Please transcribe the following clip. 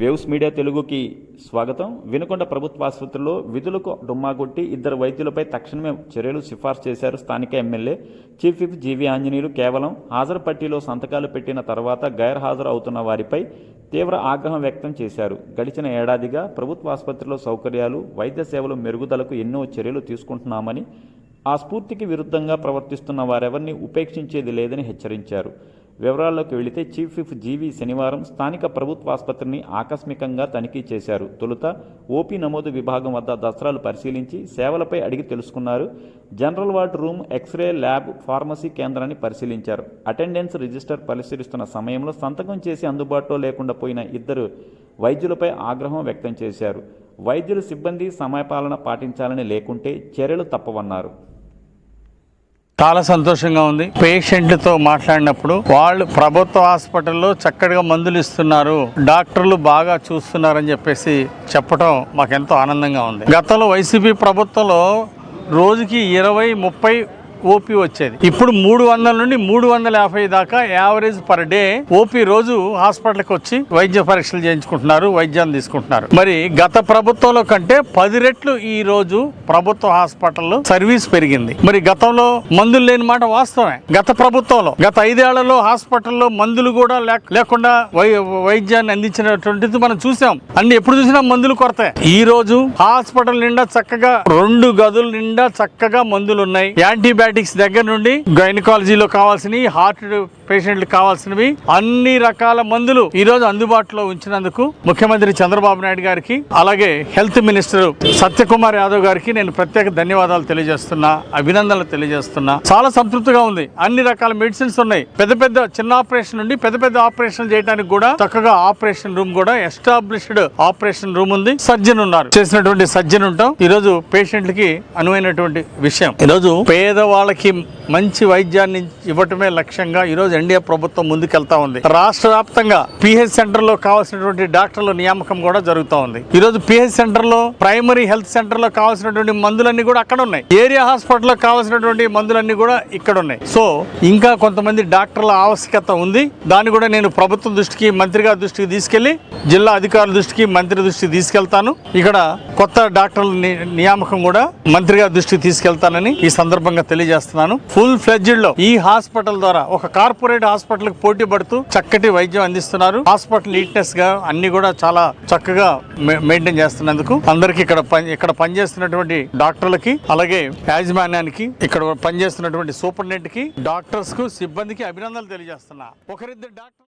Waves media తెలుగుకి స్వాగతం. వినుకొండ ప్రభుత్వ ఆసుపత్రిలో విధులకు డుమ్మా కొట్టి ఇద్దరు వైద్యులపై తక్షణమే చర్యలు సిఫార్సు చేశారు స్థానిక MLA. Chief whip GV Anjaneyulu కేవలం హాజరు పట్టీలో సంతకాలు పెట్టిన తర్వాత గైర్హాజరు అవుతున్న వారిపై తీవ్ర ఆగ్రహం వ్యక్తం చేశారు. గడిచిన ఏడాదిగా ప్రభుత్వ ఆసుపత్రిలో సౌకర్యాలు వైద్య సేవలు మెరుగుదలకు ఎన్నో చర్యలు తీసుకుంటున్నామని ఆ స్ఫూర్తికి విరుద్ధంగా ప్రవర్తిస్తున్న వారెవరిని ఉపేక్షించేది లేదని హెచ్చరించారు. వివరాల్లోకి వెళితే చీఫ్ విప్ జీవి శనివారం స్థానిక ప్రభుత్వ ఆసుపత్రిని ఆకస్మికంగా తనిఖీ చేశారు. తొలుత ఓపీ నమోదు విభాగం వద్ద దసరాలు పరిశీలించి సేవలపై అడిగి తెలుసుకున్నారు. General ward room x ray lab pharmacy కేంద్రాన్ని పరిశీలించారు. అటెండెన్స్ రిజిస్టర్ పరిశీలిస్తున్న సమయంలో సంతకం చేసి అందుబాటులో లేకుండా పోయిన ఇద్దరు వైద్యులపై ఆగ్రహం వ్యక్తం చేశారు. వైద్యులు సిబ్బంది సమయపాలన పాటించాలని లేకుంటే చర్యలు తప్పవన్నారు. చాలా సంతోషంగా ఉంది. పేషెంట్లతో మాట్లాడినప్పుడు వాళ్ళు ప్రభుత్వ హాస్పిటల్లో చక్కగా మందులు ఇస్తున్నారు. డాక్టర్లు బాగా చూస్తున్నారని చెప్పేసి చెప్పడం మాకెంతో ఆనందంగా ఉంది. గతంలో వైసీపీ ప్రభుత్వంలో రోజుకి ఇరవై ముప్పై ఓపీ వచ్చేది. ఇప్పుడు మూడు వందల నుండి మూడు వందల యాభై దాకా యావరేజ్ పర్ డే ఓపీ రోజు హాస్పిటల్కి వచ్చి వైద్య పరీక్షలు చేయించుకుంటున్నారు వైద్యాన్ని తీసుకుంటున్నారు. మరి గత ప్రభుత్వంలో కంటే పది రెట్లు ఈ రోజు ప్రభుత్వ హాస్పిటల్లో సర్వీస్ పెరిగింది. మరి గతంలో మందులు లేని మాట వాస్తవమే. గత ప్రభుత్వంలో గత ఐదేళ్ళలో హాస్పిటల్లో మందులు కూడా లేక- లేకుండా వై- వైద్యాన్ని అందించినటువంటిది మనం చూసాం. అన్ని ఎప్పుడు చూసినా మందులు కొరత. ఈ రోజు హాస్పిటల్ నిండా చక్కగా రెండు గదుల నిండా చక్కగా మందులు ఉన్నాయి యాంటీబయాటిక్ యాంటీబయాటిక్స్ దగ్గర నుండి గైనకాలజీలో కావాల్సినవి హార్ట్ పేషెంట్లకు కావాల్సినవి అన్ని రకాల మందులు ఈ రోజు అందుబాటులో ఉంచినందుకు ముఖ్యమంత్రి చంద్రబాబు నాయుడు గారికి అలాగే హెల్త్ మినిస్టర్ సత్యకుమార్ యాదవ్ గారికి నేను ప్రత్యేక ధన్యవాదాలు తెలియజేస్తున్నా అభినందనలు తెలియజేస్తున్నా. చాలా సంతృప్తిగా ఉంది. అన్ని రకాల మెడిసిన్స్ ఉన్నాయి. పెద్ద పెద్ద చిన్న ఆపరేషన్ నుండి పెద్ద పెద్ద ఆపరేషన్ చేయడానికి కూడా చక్కగా ఆపరేషన్ రూమ్ కూడా ఎస్టాబ్లిష్డ్ ఆపరేషన్ రూమ్ ఉంది. సర్జన్ ఉన్నారు. చేసినటువంటి సర్జన్ ఉంటాం. ఈ రోజు పేషెంట్కి అనువైనటువంటి విషయం. ఈ రోజు పేదవాళ్ళకి మంచి వైద్యాన్ని ఇవ్వటమే లక్ష్యంగా ఈరోజు ఎన్డీఏ ప్రభుత్వం ముందుకెళ్తా ఉంది. రాష్ట్ర వ్యాప్తంగా పిహెచ్ సెంటర్లో కావాల్సినటువంటి డాక్టర్ల నియామకం కూడా జరుగుతూ ఉంది. ఈ రోజు పిహెచ్ సెంటర్లో ప్రైమరీ హెల్త్ సెంటర్లో కావాల్సినటువంటి మందులన్నీ కూడా అక్కడ ఉన్నాయి. ఏరియా హాస్పిటల్లో కావాల్సినటువంటి మందులన్నీ కూడా ఇక్కడ ఉన్నాయి. సో ఇంకా కొంతమంది డాక్టర్ల ఆవశ్యకత ఉంది. దాన్ని కూడా నేను ప్రభుత్వం దృష్టికి మంత్రి గారి దృష్టికి తీసుకెళ్ళి జిల్లా అధికారుల దృష్టికి మంత్రి దృష్టికి తీసుకెళ్తాను. ఇక్కడ కొత్త డాక్టర్ల ని- నియామకం కూడా మంత్రి గారి దృష్టికి తీసుకెళ్తానని ఈ సందర్భంగా తెలియజేస్తున్నాను. ఫుల్ ఫ్లెడ్జ్డ్లో ఈ హాస్పిటల్ ద్వారా ఒక కార్పొరేట్ హాస్పిటల్కి పోటీ పడుతూ చక్కటి వైద్యం అందిస్తున్నారు. హాస్పిటల్ నీట్నెస్గా అన్ని కూడా చాలా చక్కగా మె- మెయింటైన్ చేస్తున్నందుకు అందరికి ఇక్కడ పని ఇక్కడ పనిచేస్తున్నటువంటి డాక్టర్లకి అలాగే యాజమాన్యానికి ఇక్కడ పనిచేస్తున్నటువంటి సూపరింటెండెంట్కి డాక్టర్స్కు సిబ్బందికి అభినందనలు తెలియజేస్తున్నా. ఒకరిద్దరు డాక్టర్